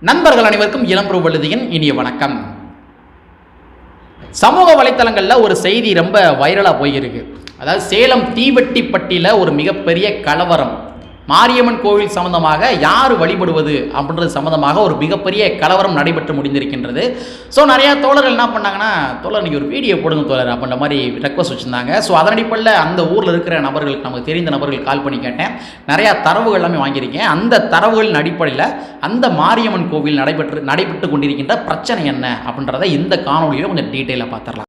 நண்பர்கள் அனைவருக்கும் இளம்பரு வழுதியின் இனிய வணக்கம். சமூக வலைத்தளங்களில் ஒரு செய்தி ரொம்ப வைரலாக போயிருக்கு. அதாவது சேலம் தீவெட்டிப்பட்டியில் ஒரு மிகப்பெரிய கலவரம். மாரியம்மன் கோவில் சம்பந்தமாக யார் வழிபடுவது அப்படின்றது சம்பந்தமாக ஒரு மிகப்பெரிய கலவரம் நடைபெற்று முடிந்திருக்கின்றது. ஸோ நிறையா தோழர்கள் என்ன பண்ணாங்கன்னா தோழர் நீங்கள் ஒரு வீடியோ போடுங்க தோழர் அப்படின்ற மாதிரி ரெக்வஸ்ட் வச்சுருந்தாங்க. ஸோ அதன் அடிப்படையில் அந்த ஊரில் இருக்கிற நபர்களுக்கு நமக்கு தெரிந்த நபர்கள் கால் பண்ணி கேட்டேன். நிறையா தரவுகள் எல்லாமே வாங்கியிருக்கேன். அந்த தரவுகளின் அடிப்படையில் அந்த மாரியம்மன் கோவில் நடைபெற்று நடைபெற்று கொண்டிருக்கின்ற பிரச்சனை என்ன அப்படின்றத இந்த காணொலியில் கொஞ்சம் டீட்டெயிலாக பார்த்துடலாம்.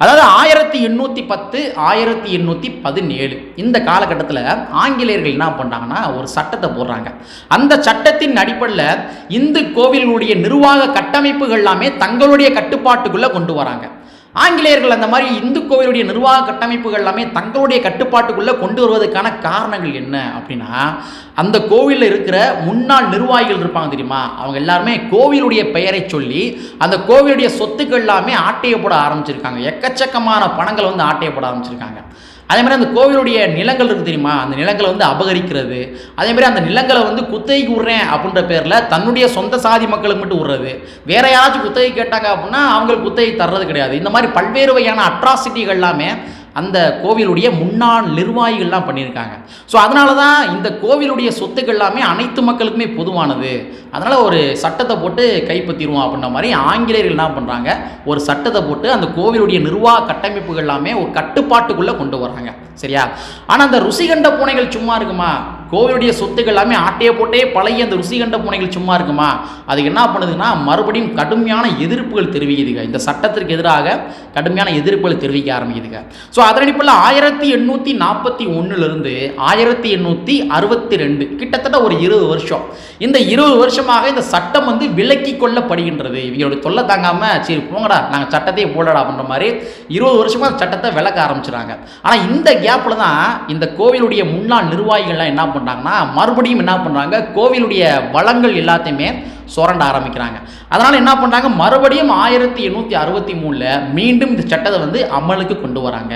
அதாவது ஆயிரத்தி எண்ணூற்றி பத்து ஆயிரத்தி எண்ணூற்றி பதினேழு. இந்த காலகட்டத்தில் ஆங்கிலேயர்கள் என்ன பண்ணாங்கன்னா ஒரு சட்டத்தை போடுறாங்க. அந்த சட்டத்தின் அடிப்படையில் இந்து கோவிலுடைய நிர்வாக கட்டமைப்புகள் எல்லாமே தங்களுடைய கட்டுப்பாட்டுக்குள்ளே கொண்டு வராங்க. ஆங்கிலேயர்கள் அந்த மாதிரி இந்து கோவிலுடைய நிர்வாக கட்டமைப்புகள் எல்லாமே தங்களுடைய கட்டுப்பாட்டுக்குள்ளே கொண்டு வருவதற்கான காரணங்கள் என்ன அப்படின்னா அந்த கோவிலில் இருக்கிற முன்னாள் நிர்வாகிகள் இருப்பாங்க தெரியுமா? அவங்க எல்லாருமே கோவிலுடைய பெயரை சொல்லி அந்த கோவிலுடைய சொத்துக்கள் எல்லாமே ஆட்டையப்பட ஆரம்பிச்சிருக்காங்க. எக்கச்சக்கமான பணங்கள் வந்து ஆட்டையப்பட ஆரம்பிச்சிருக்காங்க. அதே மாதிரி அந்த கோவிலுடைய நிலங்கள் இருக்குது தெரியுமா? அந்த நிலங்களை வந்து அபகரிக்கிறது. அதே மாதிரி அந்த நிலங்களை வந்து குத்தகைக்கு விட்றேன் அப்படின்ற பேரில் தன்னுடைய சொந்த சாதி மக்களுக்கு மட்டும் விடுறது. வேற யாராச்சும் குத்தகை கேட்டாங்க அப்படின்னா அவங்களுக்கு குத்தகை தர்றது கிடையாது. இந்த மாதிரி பல்வேறு வகையான அட்ராசிட்டிகள் எல்லாமே அந்த கோவிலுடைய முன்னாள் நிர்வாகிகள்லாம் பண்ணியிருக்காங்க. ஸோ அதனால தான் இந்த கோவிலுடைய சொத்துக்கள் எல்லாமே அனைத்து மக்களுக்குமே பொதுவானது. அதனால் ஒரு சட்டத்தை போட்டு கைப்பற்றிடுவோம் அப்படின்ற மாதிரி ஆங்கிலேயர்கள் என்ன பண்ணுறாங்க ஒரு சட்டத்தை போட்டு அந்த கோவிலுடைய நிர்வாக கட்டமைப்புகள் எல்லாமே ஒரு கட்டுப்பாட்டுக்குள்ளே கொண்டு வராங்க சரியா? ஆனால் அந்த ருசிகண்ட பூனைகள் சும்மா இருக்குமா? கோவிலுடைய சொத்துக்கள் எல்லாமே ஆட்டையை போட்டே பழைய அந்த ருசிகண்ட பூனைகள் சும்மா இருக்குமா? அதுக்கு என்ன பண்ணுதுன்னா மறுபடியும் கடுமையான எதிர்ப்புகள் தெரிவிக்குதுங்க. இந்த சட்டத்திற்கு எதிராக கடுமையான எதிர்ப்புகள் தெரிவிக்க ஆரம்பிக்குதுங்க. ஸோ அதனடிப்பில் ஆயிரத்தி எண்ணூற்றி நாற்பத்தி ஒன்றுலேருந்து ஆயிரத்தி எண்ணூற்றி அறுபத்தி ரெண்டு கிட்டத்தட்ட ஒரு இருபது வருஷம். இந்த இருபது வருஷமாக இந்த சட்டம் வந்து விலக்கி கொள்ளப்படுகின்றது. இவங்களுடைய தொல்லை தாங்காமல் சரி போங்கடா நாங்கள் சட்டத்தையே போடடா அப்படின்ற மாதிரி இருபது வருஷமாக சட்டத்தை விளக்க ஆரம்பிச்சுறாங்க. ஆனால் இந்த கேப்பில் தான் இந்த கோவிலுடைய முன்னாள் நிர்வாகிகள்லாம் என்ன பண்ணுறாங்கன்னா மறுபடியும் என்ன பண்ணுறாங்க கோவிலுடைய வளங்கள் எல்லாத்தையுமே சுரண்ட ஆரம்பிக்கிறாங்க. அதனால் என்ன பண்ணுறாங்க மறுபடியும் ஆயிரத்தி எண்ணூற்றி அறுபத்தி மூணில் மீண்டும் இந்த சட்டத்தை வந்து அமலுக்கு கொண்டு வராங்க.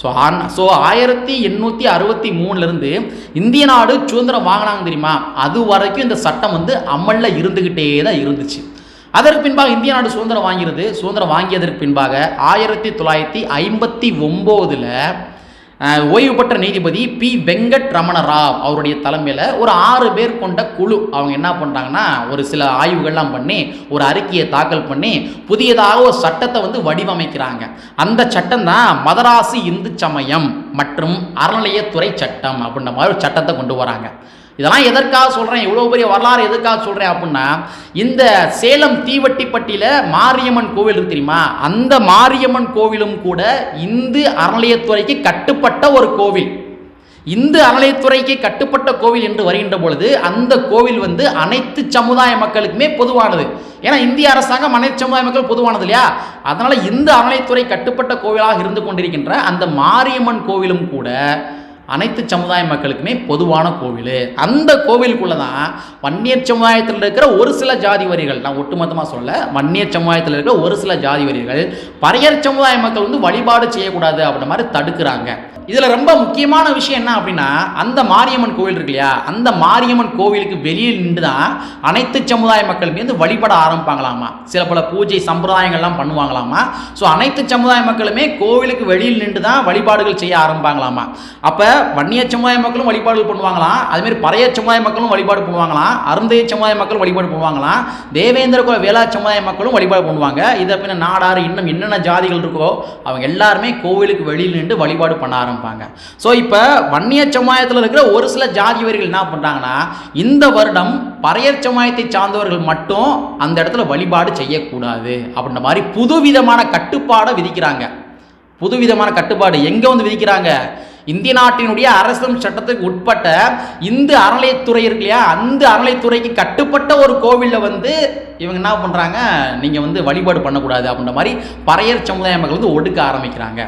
ஸோ ஆன் ஸோ ஆயிரத்தி எண்ணூற்றி அறுபத்தி மூணுலேருந்து இந்திய நாடு சுதந்திரம் வாங்கினாங்க தெரியுமா? அது வரைக்கும் இந்த சட்டம் வந்து அமலில் இருந்துக்கிட்டே தான் இருந்துச்சு. அதற்கு பின்பாக இந்திய நாடு சுதந்திரம் வாங்கிறது சுதந்திரம் வாங்கியதற்கு பின்பாக ஆயிரத்தி தொள்ளாயிரத்தி ஐம்பத்தி ஒம்போதில் ஓய்வு பெற்ற நீதிபதி பி. வெங்கட் ரமண ராவ் அவருடைய தலைமையில் ஒரு ஆறு பேர் கொண்ட குழு. அவங்க என்ன பண்ணுறாங்கன்னா ஒரு சில ஆய்வுகள்லாம் பண்ணி ஒரு அறிக்கையை தாக்கல் பண்ணி புதியதாக ஒரு சட்டத்தை வந்து வடிவமைக்கிறாங்க. அந்த சட்டம் தான் மதராசி இந்து சமயம் மற்றும் அறநிலையத்துறை சட்டம் அப்படின்ற மாதிரி ஒரு சட்டத்தை கொண்டு வராங்க. இதெல்லாம் எதற்காக சொல்கிறேன் இவ்வளோ பெரிய வரலாறு எதற்காக சொல்கிறேன் அப்படின்னா இந்த சேலம் தீவட்டிப்பட்டியில் மாரியம்மன் கோவில் இருக்கு தெரியுமா? அந்த மாரியம்மன் கோவிலும் கூட இந்து அறநிலையத்துறைக்கு கட்டுப்பட்ட ஒரு கோவில். இந்து அறநிலையத்துறைக்கு கட்டுப்பட்ட கோவில் என்று வருகின்ற பொழுது அந்த கோவில் வந்து அனைத்து சமுதாய மக்களுக்குமே பொதுவானது. ஏன்னா இந்திய அரசாங்கம் அனைத்து சமுதாய மக்கள் பொதுவானது இல்லையா? அதனால் இந்து அறநிலையத்துறை கட்டுப்பட்ட கோவிலாக இருந்து கொண்டிருக்கின்ற அந்த மாரியம்மன் கோவிலும் கூட அனைத்து சமுதாய மக்களுக்குமே பொதுவான கோவில். அந்த கோவிலுக்குள்ள தான் வன்னியர் சமுதாயத்தில் இருக்கிற ஒரு சில ஜாதி வரிகள் நான் ஒட்டுமொத்தமாக சொல்ல வன்னியர் சமுதாயத்தில் இருக்கிற ஒரு சில ஜாதி வரிகள் பறையர் சமுதாய மக்கள் வந்து வழிபாடு செய்யக்கூடாது அப்படின்ற மாதிரி தடுக்கிறாங்க. இதில் ரொம்ப முக்கியமான விஷயம் என்ன அப்படின்னா அந்த மாரியம்மன் கோவில் இருக்கு இல்லையா? அந்த மாரியம்மன் கோவிலுக்கு வெளியில் நின்று தான் அனைத்து சமுதாய மக்களுமே வந்து வழிபட ஆரம்பிப்பாங்களாமா? சில பல பூஜை சம்பிரதாயங்கள்லாம் பண்ணுவாங்களாமா? ஸோ அனைத்து சமுதாய மக்களுமே கோவிலுக்கு வெளியில் நின்று தான் வழிபாடுகள் செய்ய ஆரம்பிப்பாங்களாமா? அப்போ வன்னிய சமுதாய மக்களும் வழிபாடுகள் பண்ணுவாங்களாம். அதுமாரி பறைய சமுதாய மக்களும் வழிபாடு பண்ணுவாங்களாம். அருந்தைய சமுதாய மக்களும் வழிபாடு பண்ணுவாங்களாம். தேவேந்திர குல வேளா சமுதாய மக்களும் வழிபாடு பண்ணுவாங்க. இதை பின்ன நாடாறு இன்னும் என்னென்ன ஜாதிகள் இருக்கோ அவங்க எல்லாருமே கோவிலுக்கு வெளியில் நின்று வழிபாடு பண்ண ஆரம்பிப்பாங்க ஸோ இப்போ வன்னிய சமுதாயத்தில் இருக்கிற ஒரு சில ஜாதிவர்கள் என்ன பண்ணுறாங்கன்னா இந்த வருடம் பறையர் சமுதாயத்தை சார்ந்தவர்கள் மட்டும் அந்த இடத்துல வழிபாடு செய்யக்கூடாது அப்படின்ற மாதிரி புதுவிதமான கட்டுப்பாடை விதிக்கிறாங்க. புதுவிதமான கட்டுப்பாடு எங்கே வந்து விதிக்கிறாங்க? இந்திய நாட்டினுடைய அரசும் சட்டத்துக்கு உட்பட்ட இந்து அறநிலையத்துறை இருக்கு இல்லையா? அந்த அறநிலையத்துறைக்கு கட்டுப்பட்ட ஒரு கோவிலில் வந்து இவங்க என்ன பண்ணுறாங்க நீங்கள் வந்து வழிபாடு பண்ணக்கூடாது அப்படின்ற மாதிரி பறையர் சமுதாய மக்கள் வந்து ஒடுக்க ஆரம்பிக்கிறாங்க.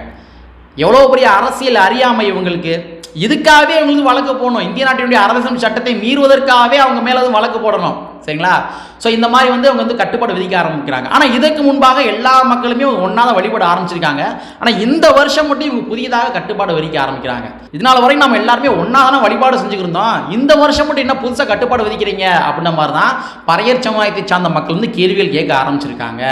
எவ்வளோ பெரிய அரசியல் அறியாமை இவங்களுக்கு? இதுக்காகவே இவங்களுக்கு வழக்கு போடணும். இந்திய நாட்டினுடைய அரசியல் சட்டத்தை மீறுவதற்காகவே அவங்க மேலே வழக்கு போடணும். சரிங்களா? ஸோ இந்த மாதிரி வந்து அவங்க வந்து கட்டுப்பாடு விதிக்க ஆரம்பிக்கிறாங்க. ஆனால் இதற்கு முன்பாக எல்லா மக்களுமே ஒன்றா தான் வழிபட ஆரம்பிச்சிருக்காங்க. ஆனால் இந்த வருஷம் மட்டும் இவங்க புதியதாக கட்டுப்பாடு விதிக்க ஆரம்பிக்கிறாங்க. இதனால வரைக்கும் நம்ம எல்லாருமே ஒன்றா தானே வழிபாடு செஞ்சுக்கிருந்தோம். இந்த வருஷம் மட்டும் என்ன புதுசாக கட்டுப்பாடு விதிக்கிறீங்க? அப்படின்ற மாதிரி தான் பறையர் சமுதாயத்தை சார்ந்த மக்கள் வந்து கேள்விகள் கேட்க ஆரம்பிச்சிருக்காங்க.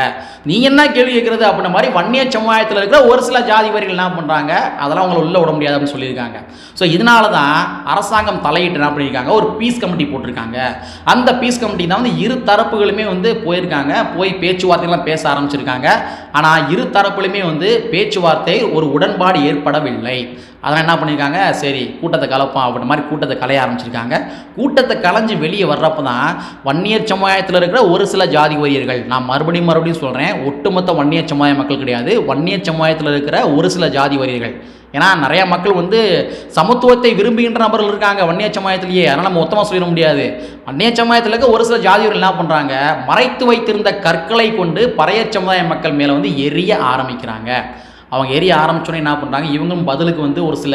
நீ என்ன கேள்வி கேட்குறது? அப்படின்ற மாதிரி வன்னிய சமுதாயத்தில் இருக்கிற ஒரு சில ஜாதி வரிகள் என்ன பண்ணுறாங்க அதெல்லாம் அவங்கள உள்ள விட முடியாது அப்படின்னு சொல்லியிருக்காங்க. ஸோ இதனால தான் அரசாங்கம் தலையிட்டு என்ன பண்ணியிருக்காங்க? ஒரு பீஸ் கமிட்டி போட்டிருக்காங்க. அந்த பீஸ் கமிட்டி தான் வந்து இரு தரப்புகளுமே வந்து போயிருக்காங்க. போய் பேச்சுவார்த்தைலாம் பேச ஆரம்பிச்சிருக்காங்க. ஆனால் இரு தரப்புலையுமே வந்து பேச்சுவார்த்தை ஒரு உடன்பாடு ஏற்படவில்லை. அதெல்லாம் என்ன பண்ணியிருக்காங்க? சரி கூட்டத்தை கலப்போம் அப்படின்ற மாதிரி கூட்டத்தை கலைய ஆரம்பிச்சிருக்காங்க. கூட்டத்தை கலைஞ்சு வெளியே வர்றப்ப தான் வன்னியர் சமுதாயத்தில் இருக்கிற ஒரு சில ஜாதி வரியர்கள் நான் மறுபடியும் மறுபடியும் சொல்கிறேன் ஒட்டுமொத்த வன்னியர் சமுதாய மக்கள் கிடையாது வன்னியர் சமுதாயத்தில் இருக்கிற ஒரு சில ஜாதி வரியர்கள் ஏன்னா நிறைய மக்கள் வந்து சமத்துவத்தை விரும்புகின்ற நபர்கள் இருக்காங்க வன்னிய சமுதாயத்திலேயே. அதனால் நம்ம மொத்தமாக சொல்லிட முடியாது. வன்னிய சமயத்தில் இருக்க ஒரு சில ஜாதியர்கள் என்ன பண்ணுறாங்க மறைத்து வைத்திருந்த கற்களை கொண்டு பறைய சமுதாய மக்கள் மேலே வந்து எரிய ஆரம்பிக்கிறாங்க. அவங்க எரிய ஆரம்பித்தோன்னே என்ன பண்ணுறாங்க இவங்களும் பதிலுக்கு வந்து ஒரு சில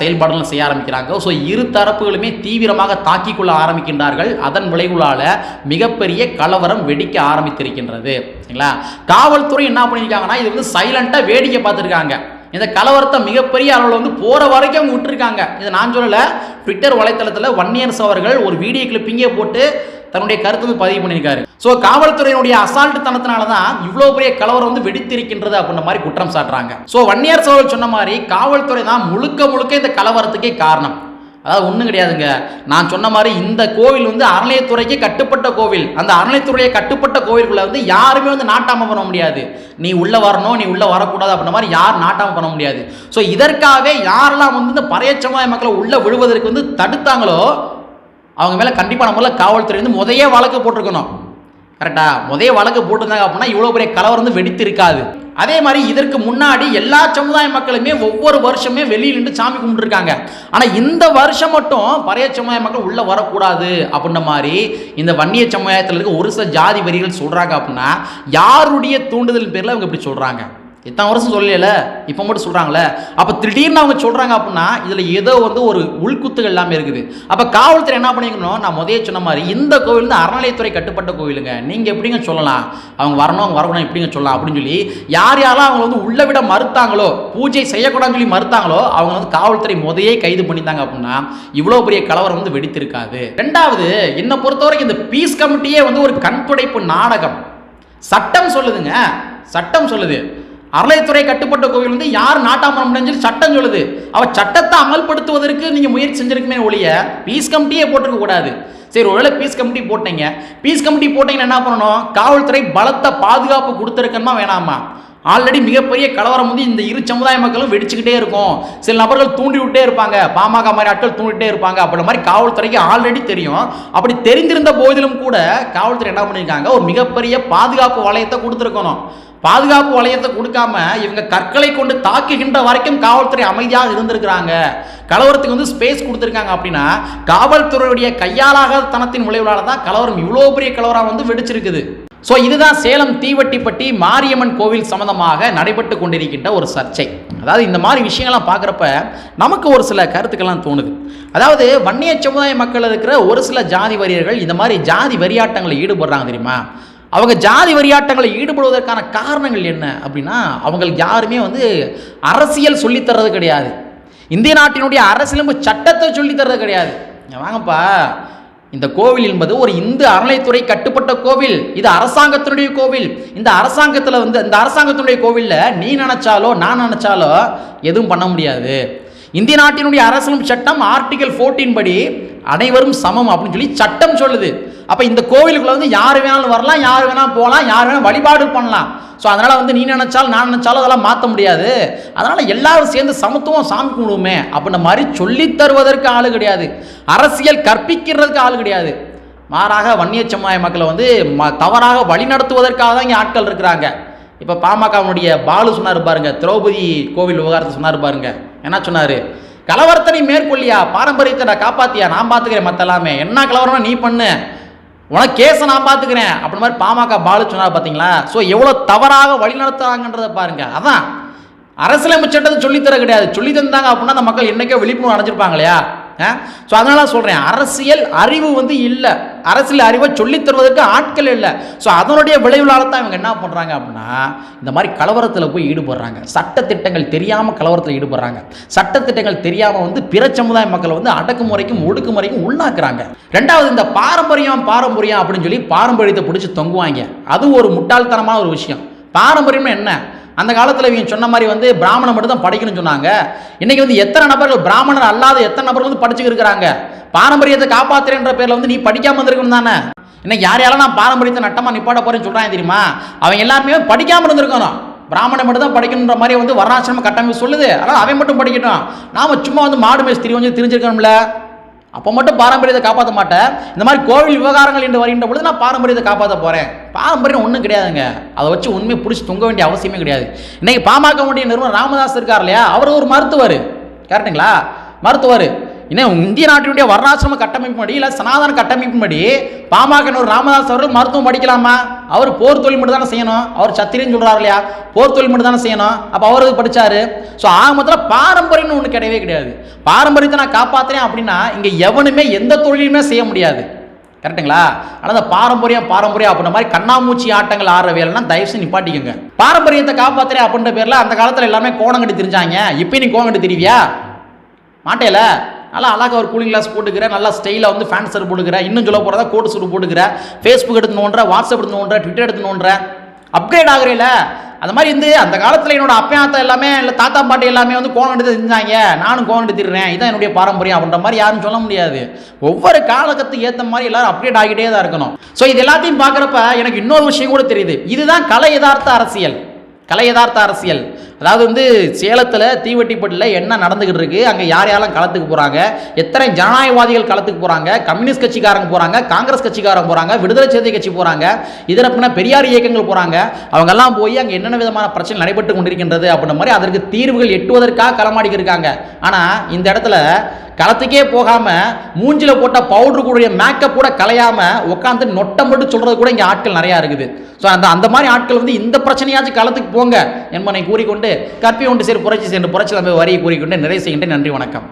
செயல்பாடுகளும் செயல்பாடுகள் செய்ய ஆரம்பிக்கிறாங்க. ஸோ இரு தரப்புகளுமே தீவிரமாக தாக்கிக் கொள்ள ஆரம்பிக்கின்றார்கள். அதன் விளைவுகளால் மிகப்பெரிய கலவரம் வெடிக்க ஆரம்பித்திருக்கின்றது. சரிங்களா? காவல்துறை என்ன பண்ணியிருக்காங்கன்னா இது வந்து சைலண்ட்டாக வேடிக்கை பார்த்துருக்காங்க. இந்த கலவரத்தை மிகப்பெரிய அளவில் வந்து போகிற வரைக்கும் அவங்க விட்டுருக்காங்க. இதை நான் சொல்லலை. ட்விட்டர் வலைத்தளத்தில் வன்னியர்ஸ் அவர்கள் ஒரு வீடியோ கிளிப்பிங்கே போட்டு தன்னுடைய கருத்து வந்து பதிவு பண்ணியிருக்காரு. ஸோ காவல்துறையினுடைய அசால்ட்டு தனத்தினால தான் இவ்வளோ பெரிய கலவரம் வந்து வெடித்திருக்கின்றது அப்படின்ற மாதிரி குற்றம் சாட்டுறாங்க. ஸோ வன்னியார் சோழர் சொன்ன மாதிரி காவல்துறை தான் முழுக்க முழுக்க இந்த கலவரத்துக்கே காரணம். அதாவது ஒன்றும் கிடையாதுங்க. நான் சொன்ன மாதிரி இந்த கோவில் வந்து அறநிலையத்துறைக்கு கட்டுப்பட்ட கோவில். அந்த அறநிலையத்துறையை கட்டுப்பட்ட கோவிலுக்குள்ளே வந்து யாருமே வந்து நாட்டாமல் பண்ண முடியாது. நீ உள்ளே வரணும் நீ உள்ளே வரக்கூடாது அப்படின்ற மாதிரி யார் நாட்டாம பண்ண முடியாது. ஸோ இதற்காக யாரெல்லாம் வந்து இந்த பறையச்சமாய மக்களை உள்ளே விழுவதற்கு வந்து தடுத்தாங்களோ அவங்க மேலே கண்டிப்பாக முறையில் காவல்துறை வந்து முதைய வழக்கு போட்டிருக்கணும். கரெக்டா முதைய வழக்கு போட்டிருந்தாங்க அப்படின்னா இவ்வளோ பெரிய கலவரம் வந்து வெடித்து இருக்காது அதே மாதிரி இதற்கு முன்னாடி எல்லா சமுதாய மக்களுமே ஒவ்வொரு வருஷமே வெளியில் நின்று சாமி கும்பிட்டுருக்காங்க. ஆனால் இந்த வருஷம் மட்டும் பழைய சமுதாய மக்கள் உள்ளே வரக்கூடாது அப்படின்ற மாதிரி இந்த வன்னிய சமுதாயத்தில் இருக்க ஒரு சில ஜாதி வரிகள் சொல்கிறாங்க அப்படின்னா யாருடைய தூண்டுதல் பேரில் அவங்க இப்படி சொல்கிறாங்க இத்தனை வருஷம் சொல்லல இப்போ மட்டும் சொல்கிறாங்களே அப்போ திடீர்னு அவங்க சொல்கிறாங்க அப்படின்னா இதில் ஏதோ வந்து ஒரு உள்குத்துகள் எல்லாமே இருக்குது. அப்போ காவல்துறை என்ன பண்ணிக்கணும் நான் முதைய சொன்ன மாதிரி இந்த கோவில் வந்து அறநிலையத்துறை கட்டுப்பட்ட கோவிலுங்க. நீங்கள் எப்படிங்க சொல்லலாம்? அவங்க வரணும் அவங்க வரணும் எப்படிங்க சொல்லலாம்? அப்படின்னு சொல்லி யார் யாரெல்லாம் அவங்க வந்து உள்ள விட மறுத்தாங்களோ பூஜை செய்யக்கூடாதுன்னு சொல்லி மறுத்தாங்களோ அவங்க வந்து காவல்துறை முதையே கைது பண்ணிட்டாங்க அப்படின்னா இவ்வளோ பெரிய கலவரம் வந்து வெடித்திருக்காது. ரெண்டாவது என்னை பொறுத்தவரைக்கும் இந்த பீஸ் கமிட்டியே வந்து ஒரு கண்துடைப்பு நாடகம். சட்டம் சொல்லுதுங்க. சட்டம் சொல்லுது. அறளைத்துறை கட்டுப்பட்ட கோவில் வந்து யார் நாட்டாமரம் முடிஞ்சு சட்டம் சொல்லுது. அவ சட்டத்தை அமல்படுத்துவதற்கு நீங்கள் முயற்சி செஞ்சிருக்குமே ஒழிய பீஸ் கமிட்டியே போட்டிருக்க கூடாது. சரி ஒருவேளை பீஸ் கமிட்டி போட்டீங்க. பீஸ் கமிட்டி போட்டீங்கன்னா என்ன பண்ணணும்? காவல்துறை பலத்த பாதுகாப்பு கொடுத்துருக்கணுமா வேணாமா? ஆல்ரெடி மிகப்பெரிய கலவரம் வந்து இந்த இரு சமுதாய மக்களும் வெடிச்சுக்கிட்டே இருக்கும். சில நபர்கள் தூண்டி விட்டே இருப்பாங்க. பாமக மாதிரி ஆட்கள் தூண்டிகிட்டே இருப்பாங்க. அப்படின்ற மாதிரி காவல்துறைக்கு ஆல்ரெடி தெரியும். அப்படி தெரிந்திருந்த போதிலும் கூட காவல்துறை என்ன பண்ணியிருக்காங்க? ஒரு மிகப்பெரிய பாதுகாப்பு வளையத்தை கொடுத்துருக்கணும். பாதுகாப்பு வளையத்தை கொடுக்காம இவங்க கற்களை கொண்டு தாக்குகின்ற வரைக்கும் காவல்துறை அமைதியாக இருந்திருக்கிறாங்க. கலவரத்துக்கு வந்து ஸ்பேஸ் கொடுத்துருக்காங்க அப்படின்னா காவல்துறையுடைய கையாளாகாத தனத்தின் விளைவுகளால் தான் கலவரம் இவ்வளோ பெரிய கலவரம் வந்து வெடிச்சிருக்குது. ஸோ இதுதான் சேலம் தீவட்டிப்பட்டி மாரியம்மன் கோவில் சம்பந்தமாக நடைபெற்று கொண்டிருக்கின்ற ஒரு சர்ச்சை. அதாவது இந்த மாதிரி விஷயங்கள்லாம் பார்க்குறப்ப நமக்கு ஒரு சில கருத்துக்கள்லாம் தோணுது. அதாவது வன்னிய சமுதாய மக்கள் இருக்கிற ஒரு சில ஜாதி வரியர்கள் இந்த மாதிரி ஜாதி வரியாட்டங்களில் ஈடுபடுறாங்க தெரியுமா? அவங்க ஜாதி வரியாட்டங்களை ஈடுபடுவதற்கான காரணங்கள் என்ன அப்படின்னா அவங்களுக்கு யாருமே வந்து அரசியல் சொல்லித் தர்றது கிடையாது. இந்திய நாட்டினுடைய அரசியலமைப்பு சட்டத்தை சொல்லித்தர்றது கிடையாது. வாங்கப்பா. இந்த கோவில் என்பது ஒரு இந்து அறநிலைத்துறை கட்டுப்பட்ட கோவில். இது அரசாங்கத்தினுடைய கோவில். இந்த அரசாங்கத்தில் வந்து இந்த அரசாங்கத்தினுடைய கோவிலில் நீ நினச்சாலோ நான் நினச்சாலோ எதுவும் பண்ண முடியாது. இந்திய நாட்டினுடைய அரசியலும் சட்டம் ஆர்டிகல் 14 படி அனைவரும் சமம் அப்படின்னு சொல்லி சட்டம் சொல்லுது. அப்போ இந்த கோவிலுக்குள்ள வந்து யார் வேணாலும் வரலாம் யார் வேணாலும் போகலாம் யார் வேணாலும் வழிபாடு பண்ணலாம். ஸோ அதனால் வந்து நீ நினைச்சாலும் நான் நினச்சாலும் அதெல்லாம் மாற்ற முடியாது. அதனால் எல்லாரும் சேர்ந்து சமத்துவம் சாமி கும்பிடுவோமே அப்படின்ற மாதிரி சொல்லித் தருவதற்கு ஆள் கிடையாது. அரசியல் கற்பிக்கிறதுக்கு ஆள் கிடையாது. மாறாக வன்னிய சமுதாய மக்களை வந்து ம தவறாக வழிநடத்துவதற்காக தான் இங்கே ஆட்கள் இருக்கிறாங்க. இப்போ பாமகவுடைய பாலு சொன்னார் பாருங்க திரௌபதி கோவில் விவகாரத்தை சொன்னார் பாருங்கள் என்ன சொன்னார்? கலவரத்தை நீ மேற்கொள்ளியா? பாரம்பரியத்தை நான் காப்பாத்தியா? நான் பார்த்துக்கிறேன் மற்ற எல்லாமே என்ன கலவரம்னா நீ பண்ணு. உனக்கு கேஸை நான் பார்த்துக்கிறேன் அப்படி மாதிரி பாமக பாலு சொன்னார் பார்த்தீங்களா ஸோ எவ்வளோ தவறாக வழி நடத்துறாங்கன்றதை பாருங்க. அதான். அரசியலமைப்பு சட்டத்தை சொல்லித்தர கிடையாது. சொல்லி தந்தாங்க அப்படின்னா அந்த மக்கள் என்னைக்கோ விழிப்புணர்வு அடைஞ்சிருப்பாங்க இல்லையா? ஸோ அதனால சொல்கிறேன் அரசியல் அறிவு வந்து இல்லை. அரசியல் அறிவை சொல்லித் தருவதற்கு ஆட்கள் இல்லை. ஸோ அதனுடைய விளைவுலால தான் இவங்க என்ன பண்ணுறாங்க அப்படின்னா இந்த மாதிரி கலவரத்தில் போய் ஈடுபடுறாங்க. சட்டத்திட்டங்கள் தெரியாமல் கலவரத்தில் ஈடுபடுறாங்க. சட்டத்திட்டங்கள் தெரியாமல் வந்து பிற சமுதாய மக்களை வந்து அடக்குமுறைக்கும் ஒடுக்குமுறைக்கும் உள்ளாக்குறாங்க. ரெண்டாவது இந்த பாரம்பரியம் பாரம்பரியம் அப்படின்னு சொல்லி பாரம்பரியத்தை பிடிச்சி தொங்குவாங்க. அது ஒரு முட்டாள்தனமான ஒரு விஷயம். பாரம்பரியம்னு என்ன? அந்த காலத்தில் இவங்க சொன்ன மாதிரி வந்து பிராமணன் மட்டும் தான் படிக்கணும்னு சொன்னாங்க. இன்றைக்கி வந்து எத்தனை நபர்கள் பிராமணர் அல்லாத எத்தனை நபர்கள் வந்து படிச்சுக்கிருக்கிறாங்க பாரம்பரியத்தை காப்பாத்துறேன்ற பேரில் வந்து நீ படிக்காமல் இருந்திருக்கணும் தானே? இன்னைக்கு யார் நான் பாரம்பரியத்தை நட்டமாக நிப்பாட போகிறேன்னு சொல்கிறான் தெரியுமா? அவன் எல்லாருமே படிக்காமல் இருந்திருக்கணும். பிராமணன் மட்டும் தான் படிக்கணுன்ற மாதிரி வந்து வர்ணாசிரம கட்டமைப்பு சொல்லுது. அதனால் அவன் மட்டும் படிக்கட்டும். நாம் சும்மா வந்து மாடு மேய்ச்சி திரி வந்து தெரிஞ்சிருக்கணும்ல? அப்போ மட்டும் பாரம்பரியத்தை காப்பாற்ற மாட்டேன். இந்த மாதிரி கோவில் விவகாரங்கள் என்று வருகின்ற பொழுது நான் பாரம்பரியத்தை காப்பாற்ற போகிறேன் பாரம்பரியம் ஒன்றும் கிடையாதுங்க. அதை வச்சு உண்மையை பிடிச்சி தொங்க வேண்டிய அவசியமே கிடையாது. இன்றைக்கி பாமக வேண்டிய நிறுவனம் ராமதாஸ் இருக்கார் இல்லையா? அவர் ஒரு மருத்துவர். கரெக்டுங்களா மருத்துவர். இன்னும் இந்திய நாட்டினுடைய வர்ணாசிரம கட்டமைப்பின்படி இல்லை சனாதன கட்டமைப்பின்படி பாமக ராமதாஸ் அவர்கள் மருத்துவம் படிக்கலாமா? அவர் போர் தொழில் மட்டும் தானே செய்யணும்? அவர் சத்திரியன்னு சொல்கிறார் இல்லையா? போர் தொழில் மட்டும் தானே செய்யணும்? அப்போ அவர் படித்தார் ஸோ ஆக மொத்தத்தில் பாரம்பரியம்னு ஒன்று கிடையவே கிடையாது. பாரம்பரியத்தை நான் காப்பாற்றுறேன் அப்படின்னா இங்கே எவனுமே எந்த தொழிலுமே செய்ய முடியாது. கரெக்ட்டுங்களா? ஆனால் அந்த பாரம்பரியம் பாரம்பரியம் அப்படின்ற மாதிரி கண்ணாமூச்சி ஆட்டங்கள் ஆடுற வேலைனா தயவு செஞ்சு நிப்பாட்டிக்கோங்க. பாரம்பரியத்தை காப்பாற்றுறேன் அப்படின்ற பேரில் அந்த காலத்தில் எல்லாமே கோணங்கட்டி தெரிஞ்சாங்க. இப்போ நீ கோணங்கட்டி தெரிவியா? மாட்டேல? நல்லா அழகாக ஒரு கூலிங் கிளாஸ் போட்டுக்கிற நல்லா ஸ்டைலாக வந்து ஃபேன் சர் போட்டுக்கிற இன்னும் சொல்ல போகிறதா கோட் சூட் போட்டுக்கிற ஃபேஸ்புக் எடுத்து நோண்டுற வாட்ஸ்அப் எடுத்து நோண்டுற ட்விட்டர் எடுத்து நோண்டுற அப்கிரேட் ஆகுறீல? அந்த மாதிரி இருந்து அந்த காலத்தில் என்னோட அப்பயாத்தா எல்லாமே இல்லை தாத்தா பாட்டி எல்லாமே வந்து கோணம் எடுத்து செஞ்சாங்க. நானும் கோணம் எடுத்துடுறேன் இதான் என்னுடைய பாரம்பரியம் அப்படின்ற மாதிரி யாரும் சொல்ல முடியாது. ஒவ்வொரு காலகத்துக்கு ஏற்ற மாதிரி எல்லாரும் அப்டேட் ஆகிட்டே தான் இருக்கணும். ஸோ இது எல்லாத்தையும் பார்க்குறப்ப எனக்கு இன்னொரு விஷயம் கூட தெரியுது. இதுதான் கலை யதார்த்த அரசியல். கலை யதார்த்த அரசியல். அதாவது வந்து சேலத்தில் தீவெட்டிப்பட்டில் என்ன நடந்துக்கிட்டு இருக்குது அங்கே யார் யாரெல்லாம் களத்துக்கு போகிறாங்க எத்தனை ஜனநாயகவாதிகள் களத்துக்கு போகிறாங்க கம்யூனிஸ்ட் கட்சிக்காரங்க போகிறாங்க காங்கிரஸ் கட்சிக்காரங்க போகிறாங்க விடுதலை சிறுத்தை கட்சி போகிறாங்க இதர பின்ன பெரியார் இயக்கங்கள் போகிறாங்க அவங்கெல்லாம் போய் அங்கே என்னென்ன விதமான பிரச்சனை நடைபெற்று கொண்டிருக்கின்றது அப்படின்ற மாதிரி அதற்கு தீர்வுகள் எட்டுவதற்காக களமாடிக்கு இருக்காங்க. ஆனால் இந்த இடத்துல களத்துக்கே போகாமல் மூஞ்சில் போட்ட பவுடர் கூடிய மேக்கப் கூட கலையாமல் உட்காந்து நொட்டம் மட்டும் சொல்கிறது கூட இங்கே ஆட்கள் நிறையா இருக்குது. ஸோ அந்த அந்த மாதிரி ஆட்கள் வந்து இந்த பிரச்சனையாச்சும் களத்துக்கு போங்க என்பனை கூறிக்கொண்டு கற்பி ஒன்று சேர் புரட்சி சென்று புரட்சி தலைமை வரியை கூறிக்கொண்டு நிறைவு செய்கின்ற நன்றி வணக்கம்.